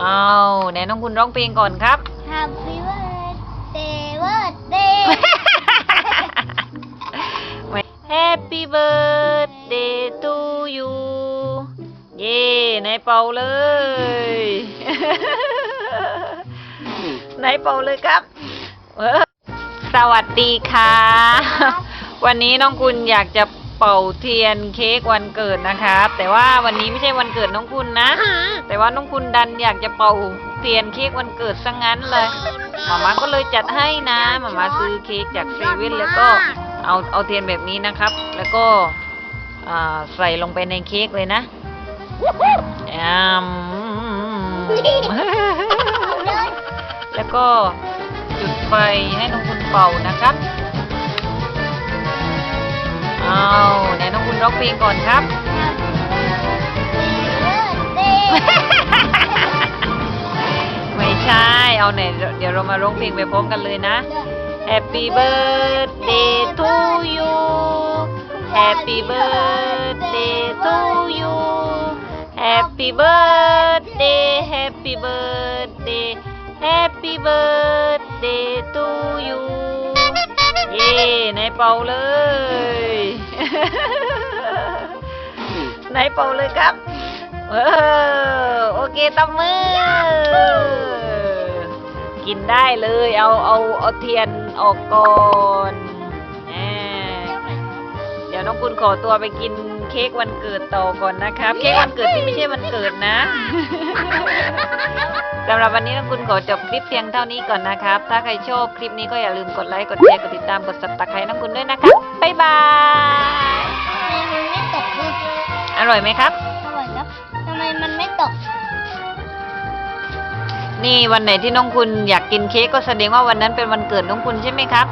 เอาไหนน้องคุณร้องเพลงก่อนครับ Happy birthday birthday Happy birthday to you เย่ไหนเป่าเลยไหนเป่าเลยครับเออสวัสดีค่ะ วันนี้น้องคุณอยากจะ เป่าเทียนเค้กวันเกิดนะครับ แต่ว่าวันนี้ไม่ใช่วันเกิดน้องคุณนะ แต่ว่าน้องคุณดันอยากจะเป่าเทียนเค้กวันเกิดซะงั้นเลยหมามาก็เลยจัดให้นะหมามาซื้อเค้กจากเซเว่นแล้วก็เอาเอาเทียนแบบนี้นะครับ แล้วก็ใส่ลงไปในเค้กเลยนะอืมแล้วก็จุดไฟให้น้องคุณเป่านะครับ คุณร้องเพลงก่อนครับ ไม่ใช่ เอาไหนเดี๋ยวเรามาร้องเพลงไปพร้อมกันเลยนะ Happy birthday to you Happy birthday to you Happy birthday Happy birthday Happy birthday to you เย่ไหนเป่าเลย ไหนเป่าเลยครับ เออโอเคตบมือ กินได้เลย เอาเอาเอาเทียนออกก่อนแหมเดี๋ยวน้องคุณขอตัวไปกินเค้กวันเกิดต่อก่อนนะครับ เค้กวันเกิดที่ไม่ใช่วันเกิดนะสำหรับวันนี้น้องคุณขอจบคลิปเพียงเท่านี้ก่อนนะครับ ถ้าใครชอบคลิปนี้ก็อย่าลืมกดไลค์ กดแชร์ กดติดตาม กดสับตะไคร้น้องคุณด้วยนะครับบ๊ายบ ร่อยไหมครับ อร่อยครับทำไมมันไม่ตก นี่วันไหนที่น้องคุณอยากกินเค้กก็แสดงว่าวันนั้นเป็นวันเกิดน้องคุณใช่ไหมครับ